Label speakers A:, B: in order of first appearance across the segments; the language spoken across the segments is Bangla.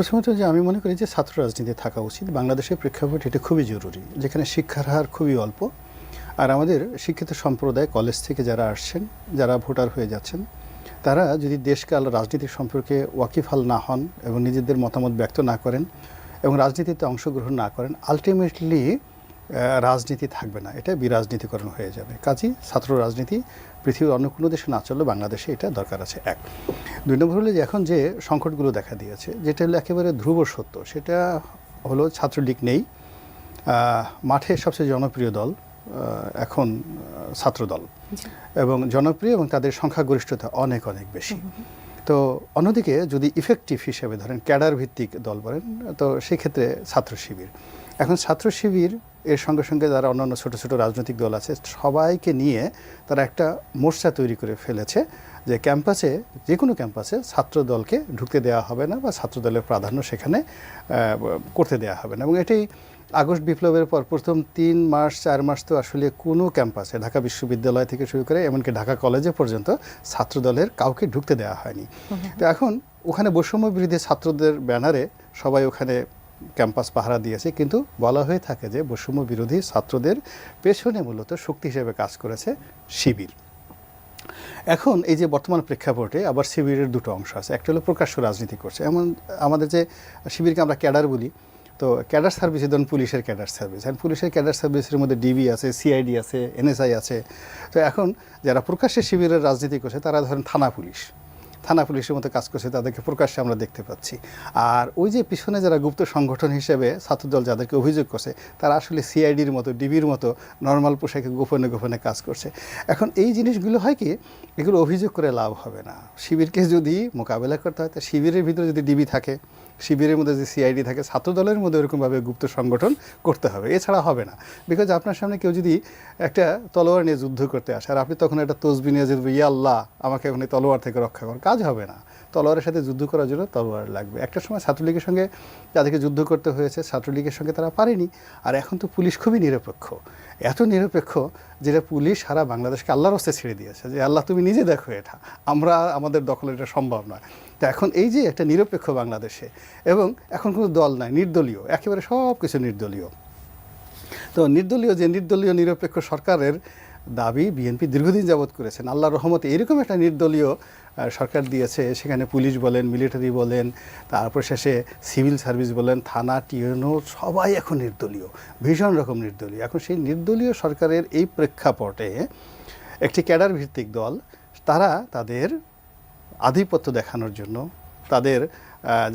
A: প্রথমত যে আমি মনে করি যে ছাত্র রাজনীতি থাকা উচিত। বাংলাদেশের প্রেক্ষাপট এটা খুবই জরুরি, যেখানে শিক্ষার হার খুবই অল্প। আর আমাদের শিক্ষিত সম্প্রদায়, কলেজ থেকে যারা আসছেন, যারা ভোটার হয়ে যাচ্ছেন, তারা যদি দেশকাল রাজনীতি সম্পর্কে ওয়াকিফাল না হন এবং নিজেদের মতামত ব্যক্ত না করেন এবং রাজনীতিতে অংশগ্রহণ না করেন আলটিমেটলি রাজনীতি থাকবে না। এটা বিরাজনীতিকরণ হয়ে যাবে। কাজেই ছাত্র রাজনীতি পৃথিবীর অন্য কোনো দেশে না চললেও বাংলাদেশে এটা দরকার আছে এক। দুই নম্বর হলো যে এখন যে সংকটগুলো দেখা দিয়েছে যেটা হলো একেবারে ধ্রুব সত্য সেটা হলো ছাত্রলীগ নেই। মাঠে সবচেয়ে জনপ্রিয় দল এখন ছাত্রদল। এবং জনপ্রিয় এবং তাদের সংখ্যাগরিষ্ঠতা অনেক অনেক বেশি। তো অন্যদিকে যদি ইফেক্টিভ হিসেবে ধরেন ক্যাডার ভিত্তিক দল বলেন তো সেক্ষেত্রে ছাত্র শিবির। এখন ছাত্র শিবির এর সঙ্গে সঙ্গে যারা অন্যান্য ছোট ছোট রাজনৈতিক দল আছে সবাইকে নিয়ে তারা একটা মোর্চা তৈরি করে ফেলেছে যে ক্যাম্পাসে যে কোনো ক্যাম্পাসে ছাত্র দলকে ঢুকতে দেওয়া হবে না বা ছাত্র দলের প্রাধান্য সেখানে করতে দেওয়া হবে না। এবং এটাই আগস্ট বিপ্লবের পর প্রথম তিন মাস চার মাস তো আসলে কোনো ক্যাম্পাসে ঢাকা বিশ্ববিদ্যালয় থেকে শুরু করে এমনকি ঢাকা কলেজে পর্যন্ত ছাত্রদলের কাউকে ঢুকতে দেওয়া হয়নি। তো এখন ওখানে বৈষম্য বিরোধী ছাত্রদের ব্যানারে সবাই ওখানে ক্যাম্পাস পাহারা দিয়েছে, কিন্তু বলা হয়ে থাকে যে বৈষম্য বিরোধী ছাত্রদের পেছনে মূলত শক্তি হিসেবে কাজ করেছে শিবির। এখন এই যে বর্তমান প্রেক্ষাপটে আবার শিবিরের দুটো অংশ আছে, একটা হলো প্রকাশ্য রাজনীতি করছে। এমন আমাদের যে শিবিরকে আমরা ক্যাডার বলি, তো ক্যাডার সার্ভিস ধরুন পুলিশের ক্যাডার সার্ভিস। আর পুলিশের ক্যাডার সার্ভিসের মধ্যে ডিবি আছে সিআইডি আছে এনএসআই আছে। তো এখন যারা প্রকাশ্যে শিবিরের রাজনীতি করছে, তারা ধরেন থানা পুলিশ। থানা পুলিশের মতো কাজ করছে, তাদেরকে প্রকাশ্যে আমরা দেখতে পাচ্ছি। আর ওই যে পিছনে যারা গুপ্ত সংগঠন হিসেবে ছাত্রদল যাদেরকে অভিযোগ করছে, তারা আসলে সিআইডির মতো, ডিবির মতো নর্মাল পোশাকে গোপনে গোপনে কাজ করছে। এখন এই জিনিসগুলো হয় কি, এগুলো অভিযোগ করে লাভ হবে না। শিবিরকে যদি মোকাবেলা করতে হয়, তা শিবিরের ভিতরে যদি ডিবি থাকে, শিবিরের মধ্যে যে সিআইডি থাকে, ছাত্রদলের মধ্যে ওরকমভাবে গুপ্ত সংগঠন করতে হবে। এছাড়া হবে না। বিকজ আপনার সামনে কেউ যদি একটা তলোয়ার নিয়ে যুদ্ধ করতে আসে, আর আপনি তখন একটা তসবি নিয়ে যদি ইয়া আল্লাহ, আমাকে এখন তলোয়ার থেকে রক্ষা কর। কাজ হবে না। তলোয়ারের সাথে যুদ্ধ করার জন্য তলোয়ার লাগবে। একটা সময় ছাত্রলীগের সঙ্গে যাদেরকে যুদ্ধ করতে হয়েছে, ছাত্রলীগের সঙ্গে তারা পারেনি। আর এখন তো পুলিশ খুবই নিরপেক্ষ। এত নিরপেক্ষ যেটা পুলিশ সারা বাংলাদেশকে আল্লাহর হস্তে ছেড়ে দিয়েছে যে, আল্লাহ, তুমি নিজে দেখো এটা। আমরা, আমাদের দখলে এটা সম্ভব নয়। তো এখন এই যে একটা নিরপেক্ষ বাংলাদেশে এবং এখন কোনো দল নাই, নির্দলীয়, একেবারে সব কিছু নির্দলীয়। তো নির্দলীয় যে নির্দলীয় নিরপেক্ষ সরকারের দাবি বিএনপি দীর্ঘদিন যাবৎ করেছেন। আল্লাহ রহমতে এরকম একটা নির্দলীয় সরকার দিয়েছে। সেখানে পুলিশ বলেন, মিলিটারি বলেন, তারপর শেষে সিভিল সার্ভিস বলেন, থানা, টিএনও সবাই এখন নির্দলীয়, ভীষণ রকম নির্দলীয়। এখন সেই নির্দলীয় সরকারের এই প্রেক্ষাপটে একটি ক্যাডার ভিত্তিক দল, তারা তাদের আধিপত্য দেখানোর জন্য, তাদের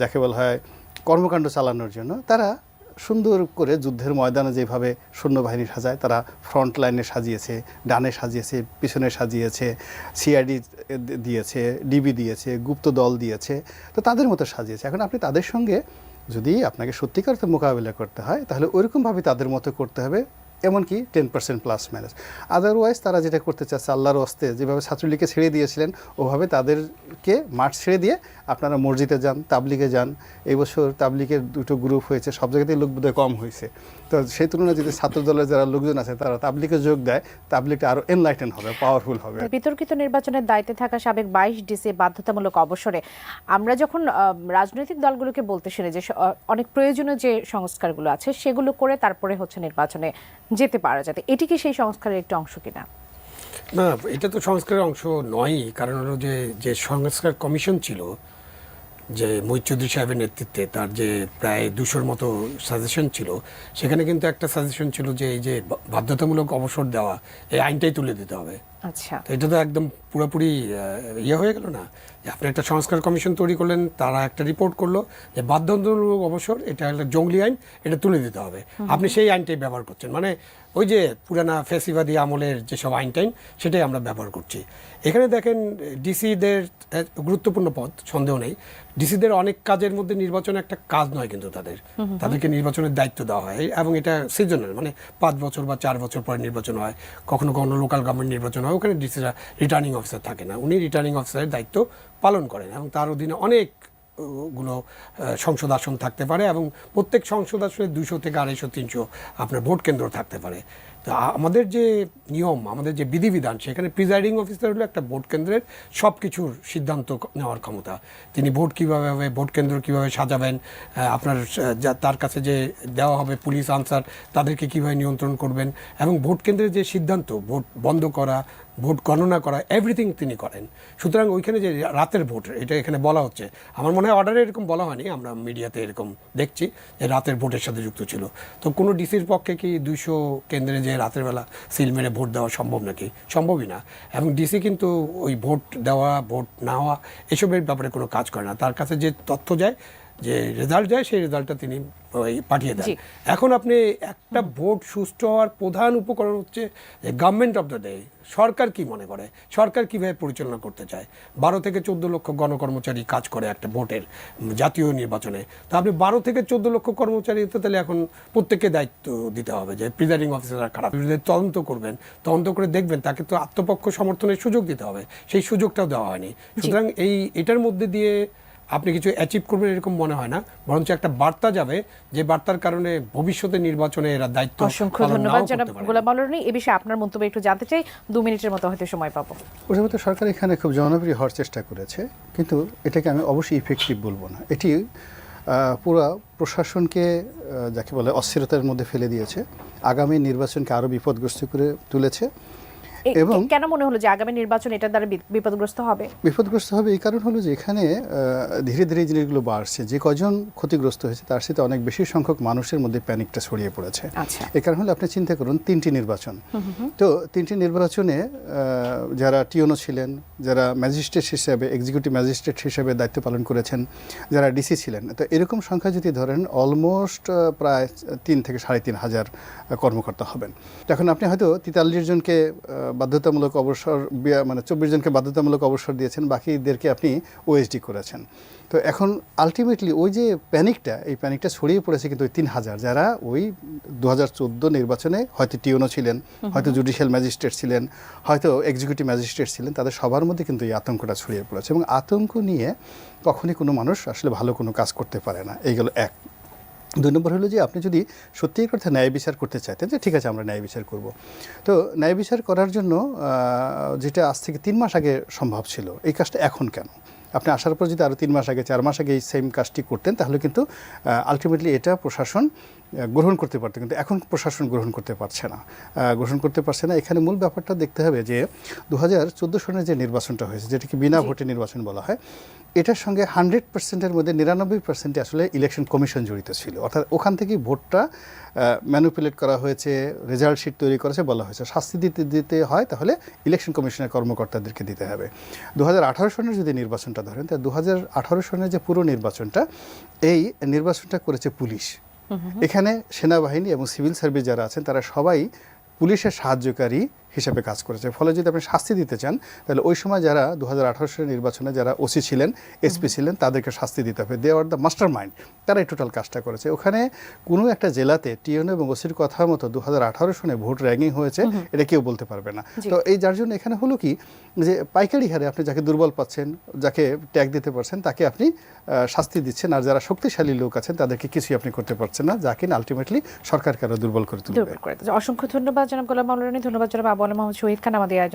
A: যাকে বলা হয় কর্মকাণ্ড চালানোর জন্য, তারা সুন্দর করে যুদ্ধের ময়দানে যেভাবে সৈন্যবাহিনী সাজায়, তারা ফ্রন্ট লাইনে সাজিয়েছে, ডানে সাজিয়েছে, পিছনে সাজিয়েছে সিআইডি দিয়েছে ডিবি দিয়েছে, গুপ্ত দল দিয়েছে, তো তাদের মতো সাজিয়েছে। এখন আপনি তাদের সঙ্গে যদি আপনাকে সত্যিকার মোকাবিলা করতে হয়, তাহলে ওইরকমভাবে তাদের মতো করতে হবে এমনকি ten percent plus minus otherwise তারা যেটা করতে চাচ্ছে, আল্লাহর অস্তে যেভাবে ছাত্রলীগকে ছেড়ে দিয়েছিলেন, ওভাবে তাদেরকে মাঠ ছেড়ে দিয়ে আপনারা মসজিদে যান, তাবলিগে যান। এই বছর তাবলিগের দুটো গ্রুপ হয়েছে, সব জায়গাতেই লোক বোধহয় কম হয়েছে। তো সেই তুলনায় যদি ছাত্র দলের যারা লোকজন আছে, তারা তাবলিগে যোগ দেয়, তাবলিগটা আরও এনলাইটেন হবে পাওয়ারফুল হবে।
B: বিতর্কিত নির্বাচনের দায়িত্বে থাকা সাবেক বাইশ ডিসি বাধ্যতামূলক অবসরে আমরা যখন রাজনৈতিক দলগুলোকে বলতে শুনি যে অনেক প্রয়োজনীয় যে সংস্কারগুলো আছে, সেগুলো করে তারপরে হচ্ছে নির্বাচনে যেতে পারা যাবে। এটি কি সেই সংস্কারের একটি অংশ কিনা?
C: না, এটা তো সংস্কারের অংশ নয়ই। কারণ হলো যে যে সংস্কার কমিশন ছিল, যে মহিত চৌধুরী সাহেবের নেতৃত্বে তার যে প্রায় দুশোর মতো সাজেশন ছিল, সেখানে কিন্তু একটা সাজেশন ছিল যে, এই যে বাধ্যতামূলক অবসর দেওয়া, এই আইনটাই তুলে দিতে হবে।
B: আচ্ছা।
C: তো এটা তো একদম পুরোপুরি ইয়ে হয়ে গেল না? যে আপনি একটা সংস্কার কমিশন তৈরি করলেন তারা একটা রিপোর্ট করল যে বাধ্যতামূলক অবসর এটা একটা জঙ্গলি আইন এটা তুলে দিতে হবে। আপনি সেই আইনটাই ব্যবহার করছেন। মানে ওই যে পুরানা ফেসিবাদী আমলের যেসব আইন টাইন সেটাই আমরা ব্যবহার করছি। এখানে দেখেন ডিসিদের গুরুত্বপূর্ণ পদ সন্দেহ নেই। ডিসিদের অনেক কাজের মধ্যে নির্বাচন একটা কাজ নয় কিন্তু তাদের। তাদেরকে নির্বাচনের দায়িত্ব দেওয়া হয়। এবং এটা সিজনাল মানে পাঁচ বছর বা চার বছর পরে নির্বাচন হয়। কখনো কখনো লোকাল গভর্নমেন্ট নির্বাচন হয়। ওখানে রিটার্নিং অফিসার থাকে না। উনি রিটার্নিং অফিসারের দায়িত্ব পালন করেন এবং তার অধীনে অনেক, গুলো সংসদ আসন থাকতে পারে এবং প্রত্যেক সংসদ আসনে দুশো থেকে আড়াইশো, তিনশো আপনার ভোট কেন্দ্র থাকতে পারে। তো আমাদের যে নিয়ম, আমাদের যে বিধিবিধান, সেখানে প্রিজাইডিং অফিসার হলো একটা ভোট কেন্দ্রের সব কিছুর সিদ্ধান্ত নেওয়ার ক্ষমতা। তিনি ভোট কীভাবে হবে, ভোট কেন্দ্র কীভাবে সাজাবেন আপনার তার কাছে যে দেওয়া হবে পুলিশ আনসার তাদেরকে কীভাবে নিয়ন্ত্রণ করবেন এবং ভোট কেন্দ্রের যে সিদ্ধান্ত, ভোট বন্ধ করা ভোট গণনা করা এভরিথিং তিনি করেন। সুতরাং ওইখানে যে রাতের ভোট, এটা এখানে বলা হচ্ছে। আমার মনে হয় অর্ডারে এরকম বলা হয়নি, আমরা মিডিয়াতে এরকম দেখছি যে রাতের ভোটের সাথে যুক্ত ছিল। তো কোনো ডিসির পক্ষে কি দুইশো কেন্দ্রে যে রাতের বেলা সিল মেরে ভোট দেওয়া সম্ভব নাকি? সম্ভবই না। এবং ডিসি কিন্তু ওই ভোট দেওয়া, ভোট না হওয়া, এসবের ব্যাপারে কোনো কাজ করে না। তার কাছে যে তথ্য যায় যে রেজাল্ট যায় সেই রেজাল্টটা তিনি পাঠিয়ে দেন। এখন আপনি একটা ভোট সুষ্ঠু হওয়ার প্রধান উপকরণ হচ্ছে যে গভর্নমেন্ট অফ দ্য ডে সরকার কি মনে করে? সরকার কীভাবে পরিচালনা করতে চায়? বারো থেকে চোদ্দ লক্ষ গণকর্মচারী কাজ করে একটা ভোটের জাতীয় নির্বাচনে। তা আপনি বারো থেকে চোদ্দ লক্ষ কর্মচারী তো তাহলে এখন প্রত্যেককে দায়িত্ব দিতে হবে যে প্রিজাইডিং অফিসাররা খারাপ তদন্ত করবেন তদন্ত করে দেখবেন তাকে তো আত্মপক্ষ সমর্থনের সুযোগ দিতে হবে। সেই সুযোগটাও দেওয়া হয়নি। সুতরাং এই এটার মধ্যে দিয়ে আপনি কিছু অ্যাচিভ করবেন এরকম মনে হয় না। বরঞ্চ একটা বার্তা যাবে যে বার্তার কারণে ভবিষ্যতে নির্বাচনে এরা দায়িত্ব
B: অসংখ্য ধন্যবাদ জনাব গোলাম আলরনি এ বিষয়ে আপনার মন্তব্য একটু জানতে চাই। দু মিনিটের মতো হয়তো সময় পাবো।
A: প্রথমত সরকার এখানে খুব জনপ্রিয় হওয়ার চেষ্টা করেছে কিন্তু এটাকে আমি অবশ্যই ইফেক্টিভ বলব না। এটি পুরো প্রশাসনকে যাকে বলে অস্থিরতার মধ্যে ফেলে দিয়েছে। আগামী নির্বাচনকে আরও বিপদগ্রস্ত করে তুলেছে। এবং-
B: কেন মনে হলো যে আগামী নির্বাচন এটার দ্বারা বিপদগ্রস্ত হবে?
A: বিপদগ্রস্ত হবে এই কারণ হলো যে এখানে ধীরে ধীরে জিনিসগুলো বাড়ছে। যে কজন ক্ষতিগ্রস্ত হয়েছে তার সাথে অনেক বেশি সংখ্যক মানুষের মধ্যে প্যানিকটা ছড়িয়ে পড়েছে।
B: আচ্ছা।
A: এই কারণ হলে আপনি চিন্তা করুন তিনটি নির্বাচন। তো তিনটি নির্বাচনে যারা টিওনো ছিলেন যারা ম্যাজিস্ট্রেট হিসেবে এক্সিকিউটিভ ম্যাজিস্ট্রেট হিসেবে দায়িত্ব পালন করেছেন যারা ডিসি ছিলেন তো এরকম সংখ্যা যদি ধরেন অলমোস্ট প্রায় তিন থেকে সাড়ে তিন হাজার কর্মকর্তা হবেন। এখন আপনি হয়তো তেতাল্লিশ জনকে বাধ্যতামূলক অবসর মানে চব্বিশ জনকে বাধ্যতামূলক অবসর দিয়েছেন, বাকিদেরকে আপনি ওএসডি করেছেন। তো এখন আলটিমেটলি ওই যে প্যানিকটা এই প্যানিকটা ছড়িয়ে পড়েছে কিন্তু ওই তিন হাজার। যারা ওই দু হাজার চোদ্দ নির্বাচনে হয়তো টিওনো ছিলেন, হয়তো জুডিশিয়াল ম্যাজিস্ট্রেট ছিলেন, হয়তো এক্সিকিউটিভ ম্যাজিস্ট্রেট ছিলেন, তাদের সবার মধ্যে কিন্তু এই আতঙ্কটা ছড়িয়ে পড়েছে। এবং আতঙ্ক নিয়ে কখনই কোনো মানুষ আসলে ভালো কোনো কাজ করতে পারে না। এইগুলো এক। দুই নম্বর হলো যে আপনি যদি সত্যিই করতে ন্যায় বিচার করতে চাইতেন যে ঠিক আছে আমরা ন্যায় বিচার করব। তো ন্যায় বিচার করার জন্য যেটা আজ থেকে তিন মাস আগে সম্ভব ছিল, এই কাজটা এখন কেন? আপনি আসার পর যদি আরও তিন মাস আগে, চার মাস আগে এই সেম কাজটি করতেন, তাহলে কিন্তু আলটিমেটলি এটা প্রশাসন গ্রহণ করতে পারতো কিন্তু এখন প্রশাসন গ্রহণ করতে পারছে না। গ্রহণ করতে পারছে না। এখানে মূল ব্যাপারটা দেখতে হবে যে দু হাজার চোদ্দ সনের যে নির্বাচনটা হয়েছে যেটাকে বিনা ভোটে নির্বাচন বলা হয় এটার সঙ্গে হান্ড্রেড পার্সেন্টের মধ্যে নিরানব্বই পার্সেন্টে আসলে ইলেকশন কমিশন জড়িত ছিল। অর্থাৎ ওখান থেকেই ভোটটা ম্যানুপুলেট করা হয়েছে রেজাল্ট শিট তৈরি করেছে বলা হয়েছে। শাস্তি দিতে দিতে হয় তাহলে ইলেকশন কমিশনের কর্মকর্তাদেরকে দিতে হবে। দু হাজার আঠারো সনের যদি নির্বাচনটা ধরেন তা দু হাজার আঠারো সনের যে পুরো নির্বাচনটা এই নির্বাচনটা করেছে পুলিশ। এখানে সেনাবাহিনী এবং সিভিল সার্ভিস যারা আছেন তারা সবাই পুলিশের সাহায্যকারী হিসেবে কাজ করেছে। ফলে যদি আপনি শাস্তি দিতে চান তাহলে ওই সময় যারা দু হাজার সালের নির্বাচনে যারা ওসি ছিলেন এসপি ছিলেন তাদেরকে শাস্তি দিতে হবে। They are the mastermind তারা এই টোটাল কাজটা করেছে। ওখানে কোনো একটা জেলাতে টিএনও এবং ওসির কথা মতো দু হাজার আঠারো সনে ভোট র্যাঙ্কিং হয়েছে এটা কেউ বলতে পারবে না। তো এই যার জন্য এখানে হলো কি যে পাইকারি হারে আপনি যাকে দুর্বল পাচ্ছেন যাকে ট্যাগ দিতে পারছেন তাকে আপনি শাস্তি দিচ্ছেন। আর যারা শক্তিশালী লোক আছেন তাদেরকে কিছুই আপনি করতে পারছেন না যাকে আলটিমেটলি সরকারকে আরও দুর্বল করে তুলবে।
B: অসংখ্য ধন্যবাদ জনাব গোলাম আলরনি ধন্যবাদ জনাব আলম মোহাম্মদ শহীদ খান আমাদের আয়োজন